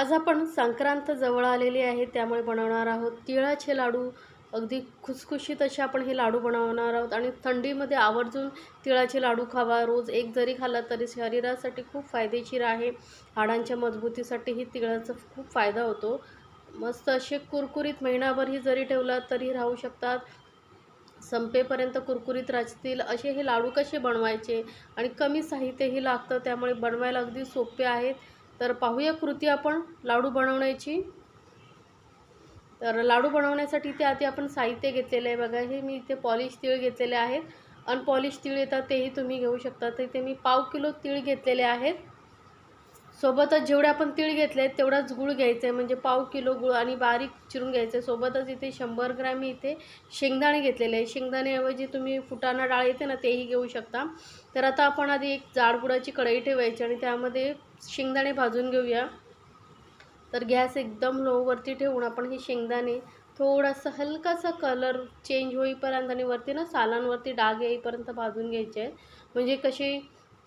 आज आपण संक्रांत जवळ आलेली आहे त्यामुळे बनवणार आहोत तिळाचे लाडू. अगदी खुसखुशीत असे आपण हे लाडू बनवणार आहोत आणि थंडीमध्ये आवर्जून तिळाचे लाडू खावा. रोज एक जरी खाल्ला तरी शरीरासाठी खूप फायदेशीर आहे. हाडांच्या मजबूतीसाठीही तिळाचा खूप फायदा होतो. मस्त असे कुरकुरीत महिनाभरही जरी ठेवला तरी राहू शकतात. संपेपर्यंत कुरकुरीत राहतील. असे हे लाडू कसे बनवायचे आणि कमी साहित्यही लागतं त्यामुळे बनवायला अगदी सोपे आहेत. तर पाहूया कृती आपण लाडू बनवण्याची. तर लाडू बनवण्यासाठी ते आधी आपण साहित्य घेतलेलं आहे बघा. हे मी इथे पॉलिश तीळ घेतलेले आहेत. अनपॉलिश तीळ येतात तेही तुम्ही घेऊ शकता. तर इथे मी पाव किलो तीळ घेतलेले आहेत. सोबतच जेवढे आपण तीळ घेतले आहेत तेवढाच गूळ घ्यायचं. आहे म्हणजे पाव किलो गूळ आणि बारीक चिरून घ्यायचं. आहे सोबतच इथे शंभर ग्रॅम इथे शेंगदाणे घेतलेले आहे शेंगदाण्याऐवजी तुम्ही फुटाणा डाळ येते ना तेही घेऊ शकता. तर आता आपण आधी एक जाड कढई ठेवायची आणि त्यामध्ये शेंगदाणे भाजून घेऊया. तर गॅस एकदम लोवरती ठेवून आपण हे शेंगदाणे थोडासा हलकासा कलर चेंज होईपर्यंत आणि वरती ना सालांवरती डाग येईपर्यंत भाजून घ्यायचे आहे म्हणजे कसे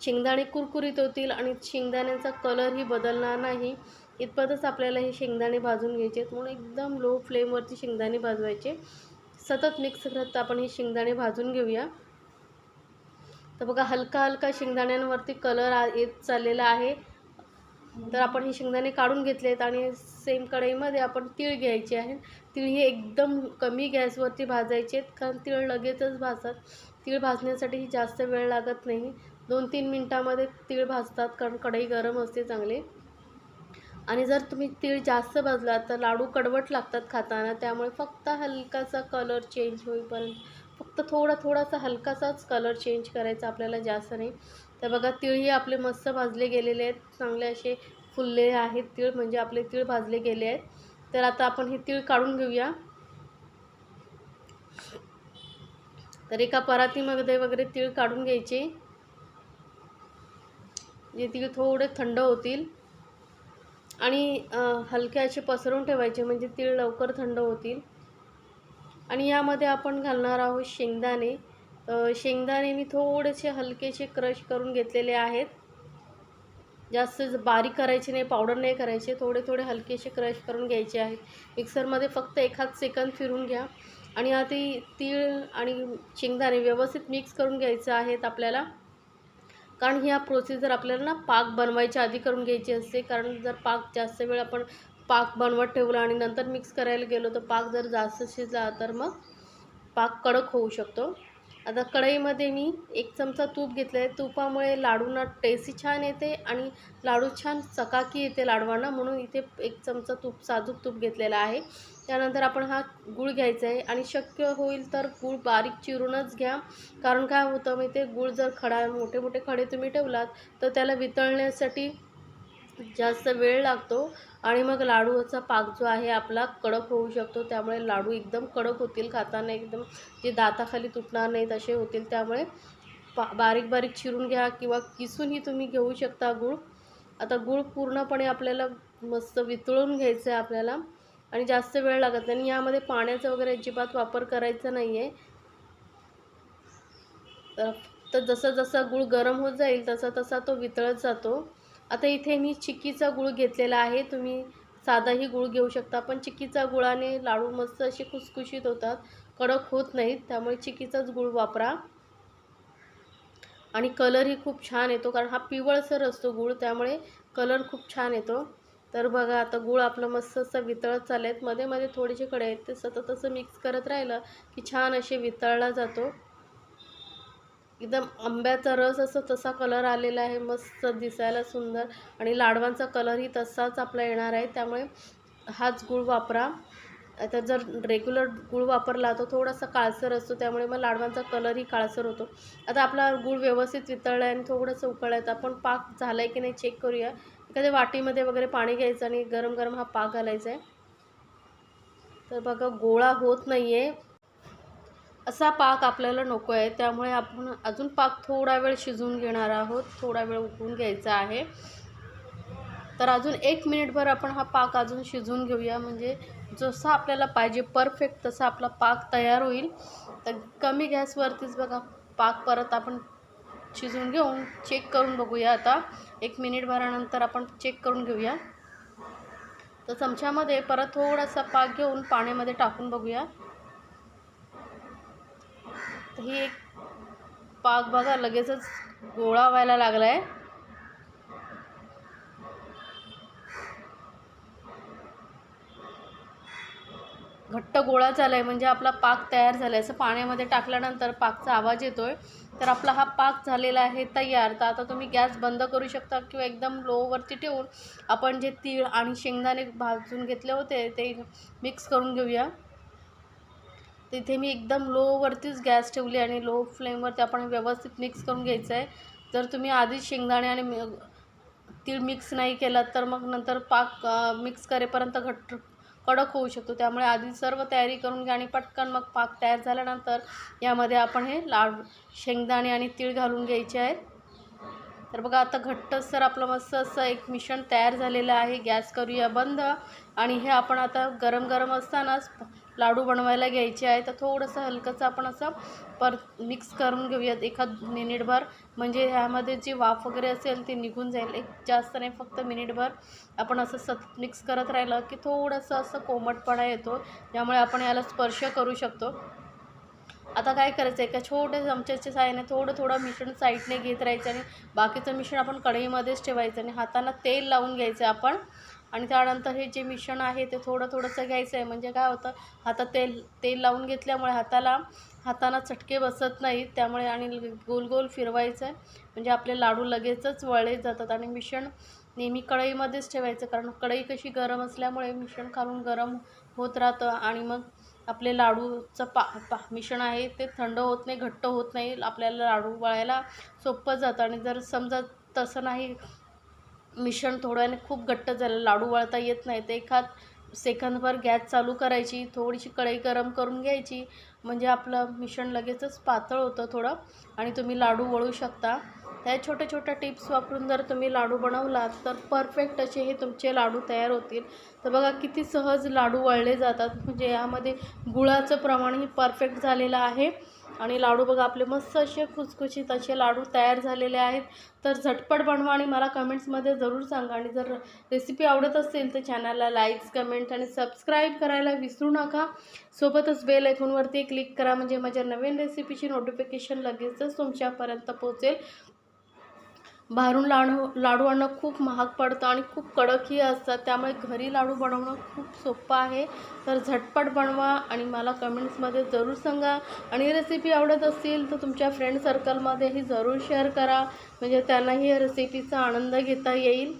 शेंगदाणे कुरकुरीत होतील आणि शेंगदाण्यांचा कलरही बदलणार नाही. इतपतच आपल्याला हे शेंगदाणे भाजून घ्यायचे आहेत. म्हणून एकदम लो फ्लेमवरती शेंगदाणे भाजवायचे. सतत मिक्स करत आपण हे शेंगदाणे भाजून घेऊया. तर बघा हलका हलका शेंगदाण्यांवरती कलर येत चाललेला आहे. तर आपण हे शेंगदाणे काढून घेतले आहेत आणि सेम कढईमध्ये आपण तीळ घ्यायचे आहेत. तीळ हे एकदम कमी गॅसवरती भाजायचे आहेत कारण तीळ लगेचच भाजतात. तीळ भाजण्यासाठी जास्त वेळ लागत नाही. दोन तीन मिनटामध्ये तीळ भाजतात कारण कढई गरम असते चांगली. आणि जर तुम्ही तीळ जास्त भाजलात तर लाडू कडवट लागतात खाताना त्यामुळे फक्त हलकासा कलर चेंज होईपर्यंत फक्त थोडा थोडासा हलकासाच कलर चेंज करायचा आपल्याला जास्त नाही. तर बघा तीळही आपले मस्त भाजले गेलेले आहेत. चांगले असे फुलले आहेत तीळ म्हणजे आपले तीळ भाजले गेले आहेत. तर आता आपण हे तीळ काढून घेऊया. तर एका परातीमध्ये वगैरे तीळ काढून घ्यायचे. म्हणजे जे तीळ थोडे थंड होतील. आणि हलके असे पसरून ठेवायचे म्हणजे तीळ लवकर थंड होतील. आणि यामध्ये आपण घालणार आहोत शेंगदाणे. शेंगदाणे मी थोडेसे हलकेसे क्रश करून घेतलेले आहेत. जास्त बारीक करायचे नाही पावडर नाही करायचे थोडे थोडे हलकेसे क्रश करून घ्यायचे आहेत. मिक्सरमध्ये फक्त एखाद सेकंद फिरून घ्या. आणि आता तीळ आणि शेंगदाणे व्यवस्थित मिक्स करून घ्यायचं आहेत आपल्याला. कारण ह्या प्रोसिजर आपल्याला ना पाक बनवायच्या आधी करून घ्यायची असते कारण जर पाक जास्त वेळ आपण पाक बनवत ठेवला आणि नंतर मिक्स करायला गेलो तर पाक जर जास्त शिजला तर मग पाक कडक होऊ शकतो. आता कढईमध्ये मी एक चमचा तूप घेतलं आहे तुपामुळे लाडूंना टेस्टी छान येते आणि लाडू छान चकाकी येते लाडवांना म्हणून इथे एक चमचा तूप साजूक तूप घेतलेला आहे. त्यानंतर आपण हा गूळ घ्यायचा आहे आणि शक्य होईल तर गूळ बारीक चिरूनच घ्या. कारण काय होतं मी ते गूळ जर खडा मोठे मोठे खडे तुम्ही ठेवलात तर त्याला वितळण्यासाठी जास्त वेळ लागतो आणि मग लाडूचा पाक जो आहे आपला कडक होऊ शकतो. त्यामुळे लाडू एकदम कडक होतील खाताना एकदम जे दाताखाली तुटणार नाहीत असे होतील त्यामुळे पा बारीक बारीक चिरून घ्या किंवा किसूनही तुम्ही घेऊ शकता गूळ. आता गूळ पूर्णपणे आपल्याला मस्त वितळून घ्यायचं आहे आपल्याला आणि जास्त वेळ लागत नाही. आणि यामध्ये पाण्याचा वगैरे अजिबात वापर करायचा नाही आहे तर जसं जसं गूळ गरम होत जाईल तसा तसा तो वितळत जातो. आता इथे मी चिक्कीचा गूळ घेतलेला आहे. तुम्ही साधाही गूळ घेऊ शकता पण चिक्कीचा गुळाने लाडू मस्त असे खुसखुशीत होतात. कडक होत नाहीत त्यामुळे चिक्कीचाच गूळ वापरा. आणि कलरही खूप छान येतो कारण हा पिवळसर असतो गूळ त्यामुळे कलर खूप छान येतो. तर बघा आता गूळ आपलं मस्त असं वितळत चालत आहेत मध्ये मध्ये थोडेसे कडे आहेत ते सतत असं मिक्स करत राहिलं की छान असे वितळला जातो. एकदम आंब्याचा रस असं तसा कलर आलेला आहे मस्त दिसायला सुंदर. आणि लाडवांचा कलरही तसाच आपला येणार आहे. त्यामुळे हाच गूळ वापरा. आता जर रेग्युलर गूळ वापरला तर थोडासा काळसर असतो. त्यामुळे मग लाडवांचा कलरही काळसर होतो. आता आपला गूळ व्यवस्थित वितळला आहे आणि थोडंसं उकळला आहे तर आपण पाक झाला आहे की नाही चेक करूया. एखाद्या वाटीमध्ये वगैरे पाणी घ्यायचं आणि गरम गरम हा पाक घालायचा आहे. तर बघा गोळा होत नाही आहे असा पाक आपल्याला नको आहे. त्यामुळे आपण अजून पाक थोडा वेळ शिजवून घेणार आहोत. थोडा वेळ उकळून घ्यायचा आहे. तर अजून एक मिनिटभर आपण हा पाक अजून शिजवून घेऊया. म्हणजे जसा आपल्याला पाहिजे परफेक्ट तसा आपला पाक तयार होईल. तर कमी गॅसवरतीच बघा पाक परत आपण शिजवून घेऊन चेक करून बघूया आता. एक मिनिटभरानंतर आपण चेक करून घेऊया. तर चमच्यामध्ये परत थोडासा पाक घेऊन पाण्यामध्ये टाकून बघूया. तर ही एक पाक बघा लगेचच गोळा व्हायला लागला आहे घट्ट गोळा झाला आहे म्हणजे आपला पाक तयार झाला आहे असं पाण्यामध्ये टाकल्यानंतर पाकचा आवाज येतो आहे तर आपला हा पाक झालेला आहे तयार. तर आता तुम्ही गॅस बंद करू शकता किंवा एकदम लोवरती ठेवून आपण जे तीळ आणि शेंगदाणे भाजून घेतले होते ते मिक्स करून घेऊया. तिथे मी एकदम लोवरतीच गॅस ठेवली आणि लो फ्लेमवरती आपण व्यवस्थित मिक्स करून घ्यायचं आहे जर तुम्ही आधीच शेंगदाणे आणि तीळ मिक्स नाही केला तर मग नंतर पाक मिक्स करेपर्यंत घट्ट कडक होऊ शकतो. त्यामुळे आधी सर्व तयारी करून घ्या आणि पटकन मग पाक तयार झाल्यानंतर यामध्ये आपण हे लाड शेंगदाणे आणि तीळ घालून घ्यायचे आहेत. तर बघा आता घट्टसर आपलं मस्त असं एक मिश्रण तयार झालेलं आहे. गॅस करूया बंद आणि हे आपण आता गरम गरम असतानाच लाडू बनवायला घ्यायचे आहे तर थोडंसं हलकंसं आपण असं पर मिक्स करून घेऊयात एखाद मिनिटभर म्हणजे ह्यामध्ये जी वाफ वगैरे असेल ती निघून जाईल. एक जास्त नाही फक्त मिनिटभर आपण असं सतत मिक्स करत राहिलं की थोडंसं असं कोमटपणा येतो. त्यामुळे आपण याला स्पर्श करू शकतो. आता काय करायचं आहे एका छोट्या चमच्याच्या साहाय्याने थोडं थोडं मिश्रण साईडने घेत राहायचं आणि बाकीचं मिश्रण आपण कढईमध्येच ठेवायचं आणि हाताला तेल लावून घ्यायचं आपण. आणि त्यानंतर हे जे मिश्रण आहे ते थोडं थोडंसं घ्यायचं आहे. म्हणजे काय होतं हातात तेल तेल लावून घेतल्यामुळे हाताला हाताना चटके बसत नाहीत. त्यामुळे आणि गोल गोल फिरवायचं आहे. म्हणजे आपले लाडू लगेचच वळले जातात. आणि मिश्रण नेहमी कढईमध्येच ठेवायचं. कारण कढई कशी गरम असल्यामुळे मिश्रण खालून गरम होत राहतं. आणि मग आपले लाडूचं पा पा मिश्रण आहे ते थंड होत नाही घट्ट होत नाही. आपल्याला लाडू वळायला सोपं जातं. आणि जर समजा तसं नाही मिश्रण थोड्याने खूप घट्ट झालं. लाडू वळता येत नाही. तर एखाद सेकंदभर गॅस चालू करायची थोडीशी कढई गरम करून घ्यायची. म्हणजे आपलं मिश्रण लगेचच पातळ होतं थोडं आणि तुम्ही लाडू वळू शकता. त्या छोट्या छोट्या टिप्स वापरून जर तुम्ही लाडू बनवलात तर परफेक्ट असे हे तुमचे लाडू तयार होतील. तर बघा किती सहज लाडू वळले जातात. म्हणजे यामध्ये गुळाचं प्रमाणही परफेक्ट झालेलं आहे. आणि लाडू बघा आपले मस्त असे खुसखुशीत असे लाडू तयार झालेले आहेत. तर झटपट बनवा आणि मला कमेंट्समध्ये जरूर सांगा. आणि जर रेसिपी आवडत असेल तर चॅनलला लाईक्स कमेंट आणि सबस्क्राईब करायला विसरू नका. सोबतच बेल आयकॉनवरती क्लिक करा. म्हणजे माझ्या नवीन रेसिपीची नोटिफिकेशन लगेचच तुमच्यापर्यंत पोहोचेल. बाहेरून लाडू लाडू आणणं खूप महाग पडतं आणि खूप कडकही असतात. त्यामुळे घरी लाडू बनवणं खूप सोपं आहे. तर झटपट बनवा आणि मला कमेंट्समध्ये जरूर सांगा. आणि रेसिपी आवडत असतील तर तुमच्या फ्रेंड सर्कलमध्येही जरूर शेअर करा. म्हणजे त्यांनाही या रेसिपीचा आनंद घेता येईल.